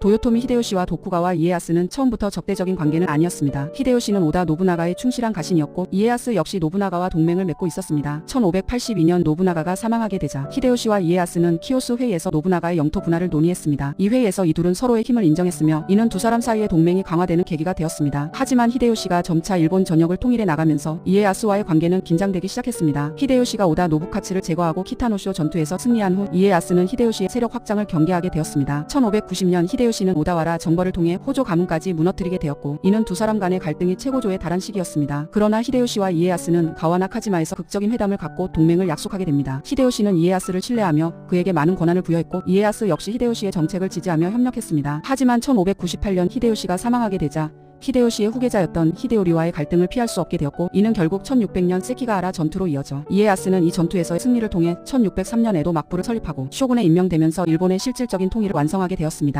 도요토미 히데요시와 도쿠가와 이에야스는 처음부터 적대적인 관계는 아니었습니다. 히데요시는 오다 노부나가의 충실한 가신이었고 이에야스 역시 노부나가와 동맹을 맺고 있었습니다. 1582년 노부나가가 사망하게 되자 히데요시와 이에야스는 키오스 회의에서 노부나가의 영토 분할을 논의했습니다. 이 회의에서 이 둘은 서로의 힘을 인정했으며 이는 두 사람 사이의 동맹이 강화되는 계기가 되었습니다. 하지만 히데요시가 점차 일본 전역을 통일해 나가면서 이에야스와의 관계는 긴장되기 시작했습니다. 히데요시가 오다 노부카츠를 제거하고 키타노쇼 전투에서 승리한 후 이에야스는 히데요시의 세력 확장을 경계하게 되었습니다. 1590년 히데요 시는 오다와라 정벌을 통해 호조 가문까지 무너뜨리게 되었고 이는 두 사람 간의 갈등이 최고조에 달한 시기였습니다. 그러나 히데요시와 이에야스는 가와나 카지마에서 극적인 회담을 갖고 동맹을 약속하게 됩니다. 히데요시는 이에야스를 신뢰하며 그에게 많은 권한을 부여했고 이에야스 역시 히데요시의 정책을 지지하며 협력했습니다. 하지만 1598년 히데요시가 사망하게 되자 히데요시의 후계자였던 히데요리와의 갈등을 피할 수 없게 되었고 이는 결국 1600년 세키가하라 전투로 이어져 이에야스는 이 전투에서의 승리를 통해 1603년 에도 막부를 설립하고 쇼군에 임명되면서 일본의 실질적인 통일을 완성하게 되었습니다.